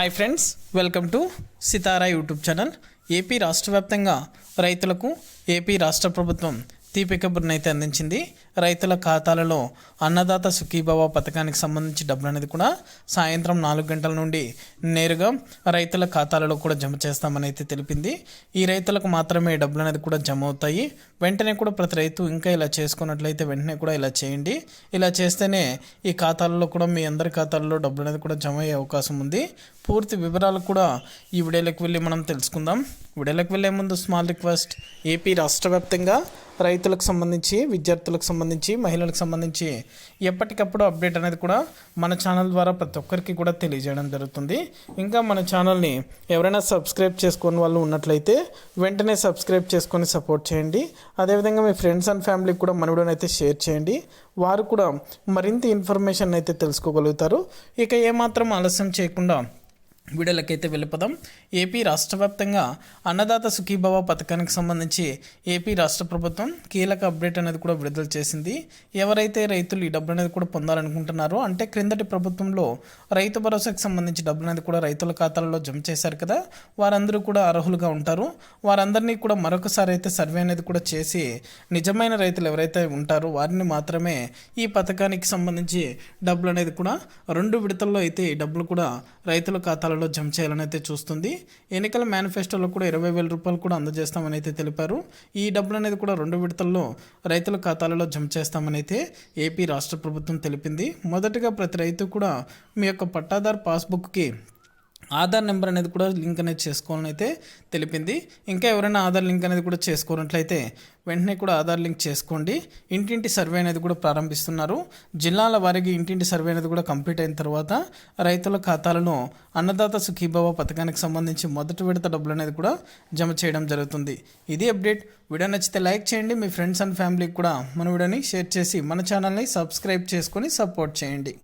Hi friends welcome to Sitara YouTube channel AP రాష్ట్ర వ్యాప్తంగా రైతులకు ఏపీ రాష్ట్ర ప్రభుత్వం తీపి కబుర్ని అయితే అందించింది. రైతుల ఖాతాలలో అన్నదాత సుఖీభవ పథకానికి సంబంధించి డబ్బులు అనేది కూడా సాయంత్రం నాలుగు గంటల నుండి నేరుగా రైతుల ఖాతాలలో కూడా జమ చేస్తామని అయితే తెలిపింది. ఈ రైతులకు మాత్రమే డబ్బులు అనేది కూడా జమ అవుతాయి. వెంటనే కూడా ప్రతి రైతు ఇంకా ఇలా చేసుకున్నట్లయితే వెంటనే కూడా ఇలా చేయండి. ఇలా చేస్తేనే ఈ ఖాతాలలో కూడా మీ అందరి ఖాతాల్లో డబ్బులు అనేది కూడా జమ అయ్యే అవకాశం ఉంది. పూర్తి వివరాలు కూడా ఈ వీడియోలోకి వెళ్ళి మనం తెలుసుకుందాం. వీడియోలోకి వెళ్ళే ముందు స్మాల్ రిక్వెస్ట్ ఏపీ రాష్ట్ర వ్యాప్తంగా రైతులకు సంబంధించి విద్యార్థులకు సంబంధించి మహిళలకు సంబంధించి ఎప్పటికప్పుడు అప్డేట్ అనేది కూడా మన ఛానల్ ద్వారా ప్రతి ఒక్కరికి కూడా తెలియజేయడం జరుగుతుంది. ఇంకా మన ఛానల్ని ఎవరైనా సబ్స్క్రైబ్ చేసుకుని వాళ్ళు ఉన్నట్లయితే వెంటనే సబ్స్క్రైబ్ చేసుకొని సపోర్ట్ చేయండి. అదేవిధంగా మీ ఫ్రెండ్స్ అండ్ ఫ్యామిలీకి కూడా మన వీడియోని అయితే షేర్ చేయండి. వారు కూడా మరింత ఇన్ఫర్మేషన్ అయితే తెలుసుకోగలుగుతారు. ఇక ఏమాత్రం ఆలస్యం చేయకుండా వీడియోలకైతే వెళ్ళిపోదాం. ఏపీ రాష్ట్ర వ్యాప్తంగా అన్నదాత సుఖీభవ పథకానికి సంబంధించి ఏపీ రాష్ట్ర ప్రభుత్వం కీలక అప్డేట్ అనేది కూడా విడుదల చేసింది. ఎవరైతే రైతులు ఈ డబ్బులు అనేది కూడా పొందాలనుకుంటున్నారో అంటే క్రిందటి ప్రభుత్వంలో రైతు భరోసాకి సంబంధించి డబ్బులు అనేది కూడా రైతుల ఖాతాలలో జమ చేశారు కదా వారందరూ కూడా అర్హులుగా ఉంటారు. వారందరినీ కూడా మరొకసారి అయితే సర్వే అనేది కూడా చేసి నిజమైన రైతులు ఎవరైతే ఉంటారో వారిని మాత్రమే ఈ పథకానికి సంబంధించి డబ్బులు అనేది కూడా రెండు విడతల్లో అయితే ఈ డబ్బులు కూడా రైతుల ఖాతాలలో జమ చేయాలని అయితే చూస్తుంది. ఎన్నికల మేనిఫెస్టోలో కూడా ఇరవై వేల రూపాయలు కూడా అందజేస్తామని అయితే తెలిపారు. ఈ డబ్బులు అనేది కూడా రెండు విడతల్లో రైతుల ఖాతాలలో జమ చేస్తామని అయితే ఏపీ రాష్ట్ర ప్రభుత్వం తెలిపింది. మొదటగా ప్రతి రైతు కూడా మీ యొక్క పట్టాదారు పాస్బుక్కి ఆధార్ నెంబర్ అనేది కూడా లింక్ అనేది చేసుకోవాలని అయితే తెలిపింది. ఇంకా ఎవరైనా ఆధార్ లింక్ అనేది కూడా చేసుకోనట్లయితే వెంటనే కూడా ఆధార్ లింక్ చేసుకోండి. ఇంటింటి సర్వే అనేది కూడా ప్రారంభిస్తున్నారు. జిల్లాల వారికి ఇంటింటి సర్వే అనేది కూడా కంప్లీట్ అయిన తర్వాత రైతుల ఖాతాలను అన్నదాత సుఖీభావ పథకానికి సంబంధించి మొదటి విడత డబ్బులు అనేది కూడా జమ చేయడం జరుగుతుంది. ఇది అప్డేట్. వీడియో నచ్చితే లైక్ చేయండి. మీ ఫ్రెండ్స్ అండ్ ఫ్యామిలీకి కూడా మన వీడియోని షేర్ చేసి మన ఛానల్ని సబ్స్క్రైబ్ చేసుకొని సపోర్ట్ చేయండి.